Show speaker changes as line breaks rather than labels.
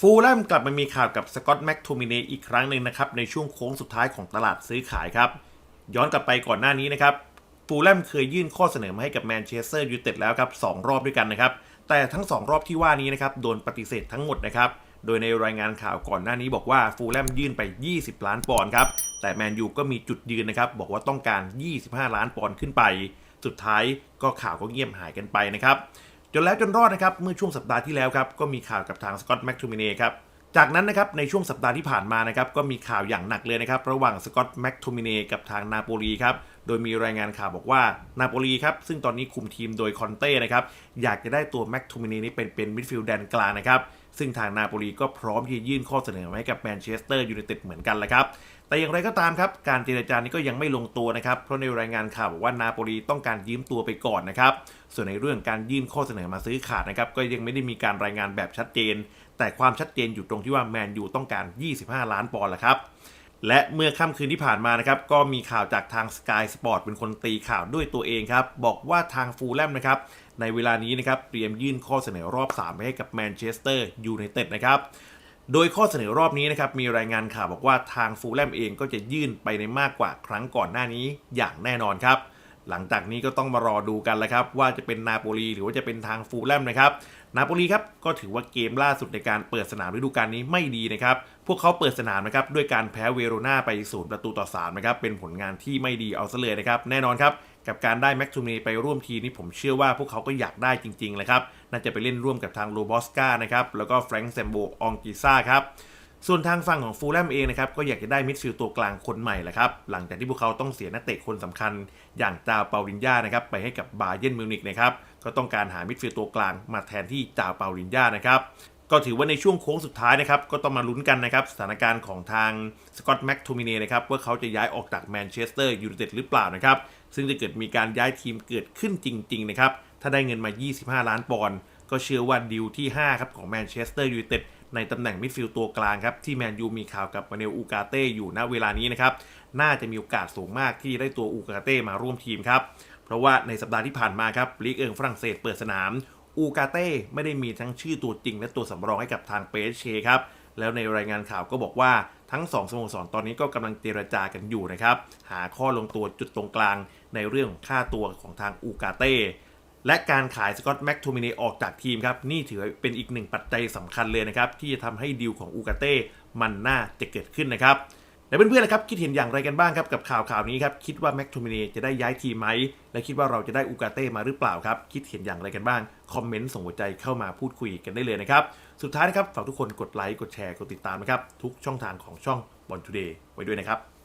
ฟูลแลมกลับมามีข่าวกับสกอตแม็กโทมิเนอีกครั้งหนึ่งนะครับในช่วงโค้งสุดท้ายของตลาดซื้อขายครับ ย้อนกลับไปก่อนหน้านี้นะครับฟูลแลมเคยยื่นข้อเสนอมาให้กับแมนเชสเตอร์ยูไนเต็ดแล้วครับสองรอบด้วยกันนะครับ แต่ทั้ง 2 รอบที่ว่านี้นะครับโดนปฏิเสธทั้งหมดนะครับ โดยในรายงานข่าวก่อนหน้านี้บอกว่าฟูลแลมยื่นไป 20 ล้านปอนด์ครับ แต่แมนยูก็มีจุดยืนนะครับบอกว่าต้องการ 25 ล้านปอนด์ขึ้นไป สุดท้ายก็ข่าวก็เงียบหายกันไปนะครับ จนแล้วจนรอดนะครับเมื่อช่วงสัปดาห์ที่แล้วครับก็มีข่าวกับทางสกอตแม็กทูมิเน่ครับจากนั้นนะครับในช่วงสัปดาห์ที่ผ่านมานะครับก็มีข่าวอย่างหนักเลยนะครับระหว่างสกอตแม็กทูมิเน่กับทางนาโปลีครับ โดยมีรายงานข่าวบอกว่านาโปลีครับซึ่งตอนนี้คุมทีมโดยคอนเต้นะครับอยากจะได้ตัวแม็กทูมิน่นี้เป็นเป็นมิดฟิลด์แดนกลางนะครับซึ่งทางนาโปลีก็พร้อมที่จะยื่นข้อเสนอมาให้กับแมนเชสเตอร์ยูไนเต็ดเหมือนกันแหละครับ แต่อย่างไรก็ตามครับ การเจรจานี้ก็ยังไม่ลงตัวนะครับ เพราะในรายงานข่าวบอกว่านาโปลีต้องการยืมตัวไปก่อนนะครับ ส่วนในเรื่องการยื่นข้อเสนอมาซื้อขาดนะครับก็ยังไม่ได้มีการรายงานแบบชัดเจน แต่ความชัดเจนอยู่ตรงที่ว่าแมนยูต้องการ 25 ล้านปอนด์แหละครับ และเมื่อค่ำคืนที่ผ่านมานะครับก็มีข่าวจากทาง Sky Sport เป็นคนตีข่าวด้วยตัวเองครับ บอกว่าทางฟูลแลมนะครับในเวลานี้นะครับเตรียมยื่นข้อเสนอรอบ 3 ไปให้กับแมนเชสเตอร์ยูไนเต็ดนะครับโดยข้อเสนอรอบนี้นะครับมีรายงานข่าวบอกว่าทางฟูลแลมเองก็จะยื่นไปในมากกว่าครั้งก่อนหน้านี้อย่างแน่นอนครับ หลังจากนี้ก็ต้องมารอดูกันแล้วครับ ว่าจะเป็นนาโปลีหรือว่าจะเป็นทางฟูลแลมนะครับ นาโปลีครับก็ถือว่าเกมล่าสุดในการเปิดสนามฤดูกาลนี้ไม่ดีนะครับ พวกเขาเปิดสนามนะครับด้วยการแพ้เวโรนาไปศูนย์ประตูต่อ3นะครับเป็นผลงานที่ไม่ดีเอาซะเลยนะครับ แน่นอนครับกับการได้แม็กทูเมไปร่วมทีนี่ผมเชื่อว่าพวกเขาก็อยากได้จริงๆเลยครับ น่าจะไปเล่นร่วมกับทางโรบอสกานะครับแล้วก็แฟรงค์แซมโบอองกิซ่าครับ ส่วนทางฝั่งของฟูลแลมเองนะครับก็อยากจะได้มิดฟิลด์ตัวกลางคนใหม่แหละครับหลังจากที่พวกเขาต้องเสียนักเตะคนสำคัญ อย่างจาเปาลินญานะครับไปให้กับบาเยนมิวนิกนะครับก็ต้องการหามิดฟิลด์ตัวกลางมาแทนที่จาเปาลินญานะครับก็ถือว่าในช่วงโค้งสุดท้ายนะครับก็ต้องมาลุ้นกันนะครับสถานการณ์ของทางสกอตแม็กโทมิเน่นะครับว่าเขาจะย้ายออกจากแมนเชสเตอร์ยูไนเต็ดหรือเปล่านะครับซึ่งจะเกิดมีการย้ายทีมเกิดขึ้นจริงๆนะครับถ้าได้เงินมา 25 ล้านปอนด์ ก็เชื่อว่าดีลที่ 5 ครับ ของแมนเชสเตอร์ยูไนเต็ดในตำแหน่งมิดฟิลด์ตัวกลางครับ ที่แมนยูมีข่าวกับมาเนลอูกาเต้อยู่ณเวลานี้นะครับ น่าจะมีโอกาสสูงมากที่ได้ตัวอูกาเต้มาร่วมทีมครับ เพราะว่าในสัปดาห์ที่ผ่านมาครับลีกเอิงฝรั่งเศสเปิดสนามอูกาเต้ไม่ได้มีทั้งชื่อตัวจริง และตัวสำรองให้กับทางเปเชครับแล้วในรายงานข่าวก็บอกว่าทั้งสองสโมสรตอนนี้ก็กำลังเจรจากันอยู่นะครับ หาข้อลงตัวจุดตรงกลางในเรื่องของค่าตัวของทางอูกาเต้ และการขายสกอตแม็กโทมิเนออกจากทีมครับ นี่ถือเป็นอีกหนึ่งปัจจัยสำคัญเลยนะครับ ที่จะทำให้ดีลของอูกาเต้มันน่าจะเกิดขึ้นนะครับแล้วเพื่อนๆนะครับคิดเห็นอย่างไรกันบ้างครับกับข่าวข่าวนี้ครับคิดว่าแม็กโทมิเนจะได้ย้ายทีมไหม และคิดว่าเราจะได้อูกาเต้มาหรือเปล่าครับ คิดเห็นอย่างไรกันบ้าง คอมเมนต์ส่งหัวใจเข้ามาพูดคุยกันได้เลยนะครับ สุดท้ายนะครับฝากทุกคนกดไลค์กดแชร์กดติดตามนะครับทุกช่องทางของช่องบอลทูเดย์ไว้ด้วยนะครับ